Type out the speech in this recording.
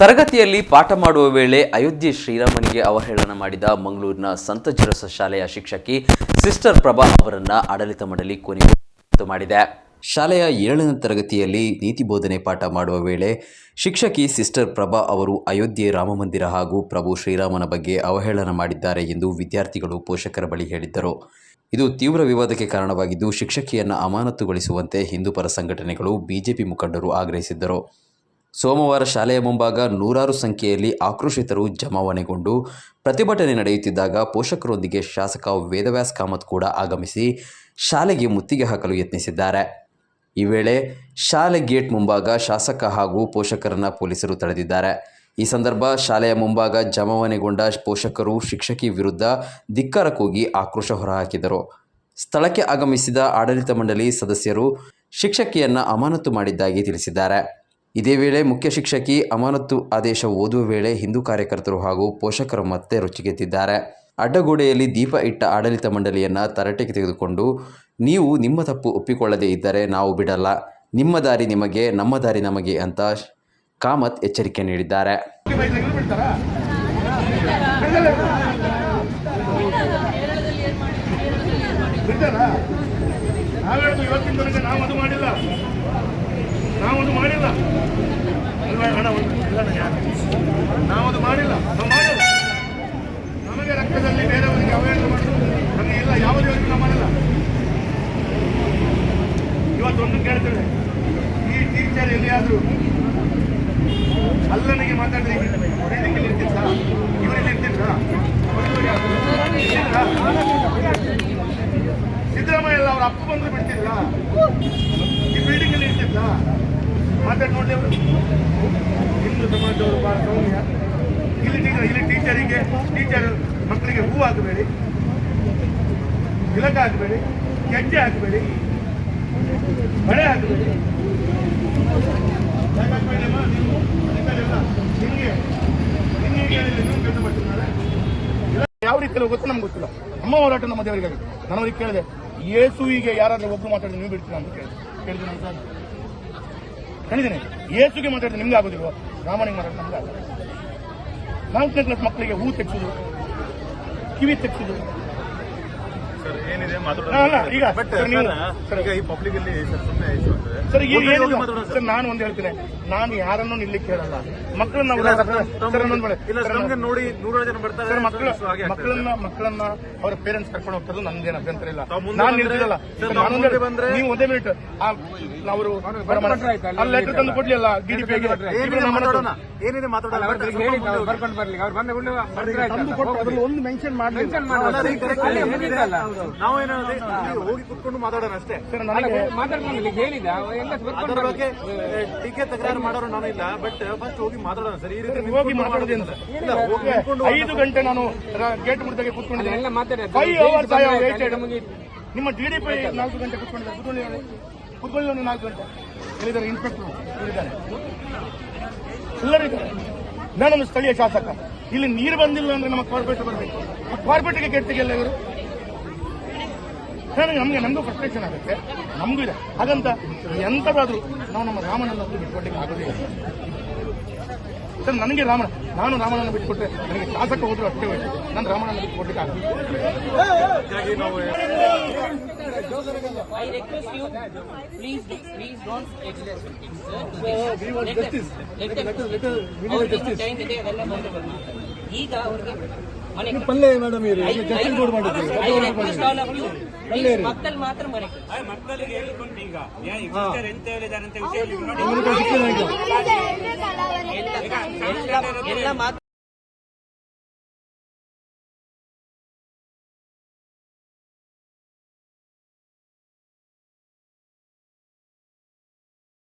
ತರಗತಿಯಲ್ಲಿ ಪಾಠ ಮಾಡುವ ವೇಳೆ ಅಯೋಧ್ಯೆ ಶ್ರೀರಾಮನಿಗೆ ಅವಹೇಳನ ಮಾಡಿದ ಮಂಗಳೂರಿನ ಸಂತ ಜಿರಸ ಶಾಲೆಯ ಶಿಕ್ಷಕಿ ಸಿಸ್ಟರ್ ಪ್ರಭಾ ಅವರನ್ನ ಆಡಳಿತ ಮಂಡಳಿ ಕೊನೆ ಮಾಡಿದೆ. ಶಾಲೆಯ ಏಳನೇ ತರಗತಿಯಲ್ಲಿ ನೀತಿ ಬೋಧನೆ ಪಾಠ ಮಾಡುವ ವೇಳೆ ಶಿಕ್ಷಕಿ ಸಿಸ್ಟರ್ ಪ್ರಭಾ ಅವರು ಅಯೋಧ್ಯೆ ರಾಮಮಂದಿರ ಹಾಗೂ ಪ್ರಭು ಶ್ರೀರಾಮನ ಬಗ್ಗೆ ಅವಹೇಳನ ಮಾಡಿದ್ದಾರೆ ಎಂದು ವಿದ್ಯಾರ್ಥಿಗಳು ಪೋಷಕರ ಬಳಿ ಹೇಳಿದ್ದರು. ಇದು ತೀವ್ರ ವಿವಾದಕ್ಕೆ ಕಾರಣವಾಗಿದ್ದು, ಶಿಕ್ಷಕಿಯನ್ನು ಅಮಾನತುಗೊಳಿಸುವಂತೆ ಹಿಂದೂ ಪರ ಸಂಘಟನೆಗಳು ಬಿಜೆಪಿ ಮುಖಂಡರು ಆಗ್ರಹಿಸಿದ್ದರು. ಸೋಮವಾರ ಶಾಲೆಯ ಮುಂಭಾಗ ನೂರಾರು ಸಂಖ್ಯೆಯಲ್ಲಿ ಆಕ್ರೋಶಿತರು ಜಮಾವಣೆಗೊಂಡು ಪ್ರತಿಭಟನೆ ನಡೆಯುತ್ತಿದ್ದಾಗ ಪೋಷಕರೊಂದಿಗೆ ಶಾಸಕ ವೇದವ್ಯಾಸ್ ಕಾಮತ್ ಕೂಡ ಆಗಮಿಸಿ ಶಾಲೆಗೆ ಮುತ್ತಿಗೆ ಹಾಕಲು ಯತ್ನಿಸಿದ್ದಾರೆ. ಈ ವೇಳೆ ಶಾಲೆ ಗೇಟ್ ಮುಂಭಾಗ ಶಾಸಕ ಹಾಗೂ ಪೋಷಕರನ್ನ ಪೊಲೀಸರು ತಡೆದಿದ್ದಾರೆ. ಈ ಸಂದರ್ಭ ಶಾಲೆಯ ಮುಂಭಾಗ ಜಮಾವಣೆಗೊಂಡ ಪೋಷಕರು ಶಿಕ್ಷಕಿ ವಿರುದ್ಧ ಧಿಕ್ಕಾರ ಕೂಗಿ ಆಕ್ರೋಶ ಹೊರಹಾಕಿದರು. ಸ್ಥಳಕ್ಕೆ ಆಗಮಿಸಿದ ಆಡಳಿತ ಮಂಡಳಿ ಸದಸ್ಯರು ಶಿಕ್ಷಕಿಯನ್ನ ಅಮಾನತು ಮಾಡಿದ್ದಾಗಿ ತಿಳಿಸಿದ್ದಾರೆ. ಇದೇ ವೇಳೆ ಮುಖ್ಯ ಶಿಕ್ಷಕಿ ಅಮಾನತು ಆದೇಶ ಓದುವ ವೇಳೆ ಹಿಂದೂ ಕಾರ್ಯಕರ್ತರು ಹಾಗೂ ಪೋಷಕರು ಮತ್ತೆ ರುಚಿಗೆತ್ತಿದ್ದಾರೆ. ಅಡ್ಡಗೋಡೆಯಲ್ಲಿ ದೀಪ ಇಟ್ಟ ಆಡಳಿತ ಮಂಡಳಿಯನ್ನು ತರಟೆಗೆ ತೆಗೆದುಕೊಂಡು, ನೀವು ನಿಮ್ಮ ತಪ್ಪು ಒಪ್ಪಿಕೊಳ್ಳದೇ ಇದ್ದರೆ ನಾವು ಬಿಡಲ್ಲ. ನಿಮ್ಮ ದಾರಿ ನಿಮಗೆ, ನಮ್ಮ ದಾರಿ ನಮಗೆ ಅಂತ ಕಾಮತ್ ಎಚ್ಚರಿಕೆ ನೀಡಿದ್ದಾರೆ. ತನಕ ಮಾಡಿಲ್ಲ. ಹಣ ಒಂದು ಇಲ್ಲ ಯಾರು? ನಾವು ಅದು ಮಾಡಿಲ್ಲ. ನಾವು ಮಾಡಿಲ್ಲ. ನಮಗೆ ರಕ್ತದಲ್ಲಿ ಬೇರೆಯವರಿಗೆ ಅವಹೇಳನ ಮಾಡಿದ್ರು. ನಮಗೆ ಇಲ್ಲ ಯಾವ ಯೋಜನೆ ನಾವು ಮಾಡಿಲ್ಲ. ಇವತ್ತೊಂದು ಕೇಳ್ತೇವೆ. ಈ ಟೀಚರ್ ಎಲ್ಲಿಯಾದರೂ ಅಲ್ಲನಿಗೆ ಮಾತಾಡಿದ್ರೆ ಬಿಲ್ಡಿಂಗ್ ಇರ್ತಿತ್ತ? ಇವರಲ್ಲಿ ಸರ್ ಸಿದ್ದರಾಮಯ್ಯ ಅವ್ರ ಅಪ್ಪ ಬಂದು ಬಿಡ್ತಿಲ್ಲ ಈ ಬಿಲ್ಡಿಂಗ್ ಅಲ್ಲಿ ಇರ್ತಿದ್ದ ಮಾತಾಡಿ ನೋಡಲಿ ಅವರು. ಹಿಂದೂ ಸಮಾಜದವರು ಭಾಳ ಸೌಮ್ಯ. ಇಲ್ಲಿ ಟೀಚರ್ ಇಲ್ಲಿ ಟೀಚರಿಗೆ ಟೀಚರ್ ಮಕ್ಕಳಿಗೆ ಹೂ ಹಾಕಬೇಡಿ. ತಿಲಕ ಹಾಕಬೇಡಿ. ಗೆಜ್ಜೆ ಹಾಕಬೇಡಿ. ಬಳೆ ಹಾಕಬೇಡಿ. ಯಾಕೆ ಹಾಕ್ಬೇಡಿಯಮ್ಮ? ನೀವು ಅದಕ್ಕೆಲ್ಲ ನಿಮಗೆ ನಿಮಗೆ ಹೇಳಿದ್ರೆ ನೀವು ಕೆಲಸ ಮಾಡ್ತಿದ್ದಾರೆ ಯಾವ ರೀತಿಯಲ್ಲಿ ಗೊತ್ತು ನಮ್ಗೆ ಗೊತ್ತಿಲ್ಲ. ನಮ್ಮ ಹೋರಾಟ ನಮ್ಮ ದೇವರಿಗಾಗಿ. ನಾನು ಅವ್ರಿಗೆ ಕೇಳಿದೆ ಯೇಸುವಿಗೆ ಯಾರಾದ್ರೂ ಒಬ್ರು ಮಾತಾಡಿದ್ರೆ ನೀವು ಬಿಡ್ತೀರಾ ಅಂತ ಕೇಳಿದೆ. ಕೇಳಿದೆ ನಾನು ಸರ್ ಏಸುಗೆ ಮಾತಾಡಿದ್ರೆ ನಿಮ್ಗೆ ಆಗೋದಿಲ್ವೋ? ರಾಮನಿಗೆ ಮಾತಾಡಿದ್ರೆ ನಮ್ಗೆ ಆಗೋದಿಲ್ಲ. ನಾಲ್ಕನೇ ಕ್ಲಾಸ್ ಮಕ್ಕಳಿಗೆ ಹೂ ತೆಗ್ಸೋದು ಕಿವಿ ತೆಗ್ಸೋದು ಸರ್ ಏನಿದೆ ಅಲ್ಲ, ಅಲ್ಲ, ಈಗ ನೀವು- ಈಗ ಈ ಪಬ್ಲಿಕ್ ಅಲ್ಲಿ ಸರ್ ಸುಮ್ಮನೆ ಇಶ್ಯೂ ಸರ್ ಈಗ ಒಬ್ರಿಗೆ ಏನಿಲ್ಲ ಸರ್. ನಾನು ಒಂದ್ ಹೇಳ್ತೇನೆ. ನಾನು ಯಾರನ್ನೂ ನಿಲ್ಲಿಕ್ಕೆ ಹೇಳಲ್ಲ ಮಕ್ಕಳನ್ನ ನೋಡಿ ನೂರಾರು ಜನ ಬರ್ತಾರೆ ಸರ್ ಮಕ್ಕಳ ಮಕ್ಕಳನ್ನ ಮಕ್ಕಳನ್ನ ಅವರ ಪೇರೆಂಟ್ಸ್ ಕರ್ಕೊಂಡು ಹೋಗ್ತಾರೆ ನನ್ಗೇನು ಅಭ್ಯಂತರ ಇಲ್ಲ. ನಾನು ಬಂದ್ರೆ- ನೀವು ಒಂದೇ ಮಿನಿಟ್ ಅವರು ಲೆಟರ್ ತಂದು ಕೊಡ್ಲಿ ಅಲ್ಲ ಡಿಡಿಪಿಗೆ ಏನಿದೆ ಮಾತಾಡೋಣ. ಬರ್ಕೊಂಡು ಬರ್ಲಿಕ್ಕೆ ಅವ್ರು ಬಂದ ಕೂಡಲೇ ತಂದು ಕೊಟ್ಟು ಅದ್ರಲ್ಲಿ ಒಂದು ಮೆನ್ಷನ್ ಮಾಡಿ ಅಲ್ಲ, ರೀ, correct ಆಗಿ ಏನಿದೆ? ನಾವು ಏನಂದ್ರೆ ಹೋಗಿ ಕುತ್ಕೊಂಡು ಮಾತಾಡೋಣ ಅಷ್ಟೇ. ಸರ್ ನನಗೆ ಮಾತಾಡ್ಕೊಂಡು ಹೇಳಿದ ಎಲ್ಲ ಅದರ ಬಗ್ಗೆ ಟೀಕೆ ತಕರಾರು ಮಾಡೋರು ನಾನು ಇಲ್ಲ ಬಟ್ ಫಸ್ಟ್ ಹೋಗಿ ಮಾತಾಡೋಣ ಸರ್. ಈ ರೀತಿ ಹೋಗಿ ಮಾತಾಡೋದೇನು ಇಲ್ಲ ಹೋಗಿ ಐದು ಗಂಟೆ ನಾನು ಗೇಟ್ ಮುಡ್ದಾಗೆ ಕುತ್ಕೊಂಡಿದ್ದೆ. ಎಲ್ಲ ಮಾತಾಡಿ ಫೈವ್ ಅವರ್ಸ್ ಐ ವೇಟೆಡ್ ನಮಗೆ. ನಿಮ್ಮ ಡಿಡಿಪಿ ನಾಲ್ಕು ಗಂಟೆ ಕುತ್ಕೊಂಡಿದ್ದಾರೆ. ಕುತ್ಕೊಳ್ಳಿ ಕುತ್ಕೊಳ್ಳಿ ನಾಲ್ಕು ಗಂಟೆ. ಹೇಳಿದ್ದಾರೆ ಇನ್ಸ್ಪೆಕ್ಟರ್ ಹೇಳಿದ್ದಾರೆ ಎಲ್ಲರಿದ್ದಾರೆ ನಾನೊಂದು ಸ್ಥಳೀಯ ಶಾಸಕ. ಇಲ್ಲಿ ನೀರು ಬಂದಿಲ್ಲ ಅಂದ್ರೆ ನಮ್ಮ ಕಾರ್ಪೊರೇಟ್ ಬರಬೇಕು. ಆ ಕಾರ್ಪೊರೇಟ್ಗೆ ಕೆಟ್ಟಿಗೆಲ್ಲ ಇವರು. ನನಗೆ ನಮಗೆ ನಮಗೂ ಫ್ರಸ್ಟ್ರೇಷನ್ ಆಗುತ್ತೆ. ನಮಗೂ ಇದೆ. ಹಾಗಂತ ಎಂಥದಾದ್ರೂ ನಾವು ನಮ್ಮ ರಾಮನನ್ನು ಬಿಟ್ಕೊಟ್ಟಿಗೆ ಆಗೋದಿಲ್ಲ ಸರ್, ನನಗೆ ರಾಮನ, ನಾನು ರಾಮನನ್ನು ಬಿಟ್ಕೊಟ್ರೆ ನನಗೆ ಶಾಸಕ ಹೋದ್ರು ಅಷ್ಟೇ ಹೋಯ್ತು ನಾನು ರಾಮನನ್ನು ಬಿಟ್ಕೊಟ್ಟಿಗೆ ಆಗುತ್ತೆ. ಈಗ ಅವ್ರಿಗೆ ಪಲ್ಲೆ ಮೇಡಮ್ ಇರಿ I- I- I request all of you, please ಮಕ್ಕಳು ಮಾತ್ರ ಮನೆ ಮಕ್ಕಳಿಗೆ ಹೇಳಿಕೊಂಡು ಈಗ ಏನ್ ಈ ಟೀಚರ್ ಎಂತ ಹೇಳಿದ್ದಾರೆ ಅಂತ ವಿಷಯ ಎಲ್ಲ ಎಲ್ಲ ಮಾತು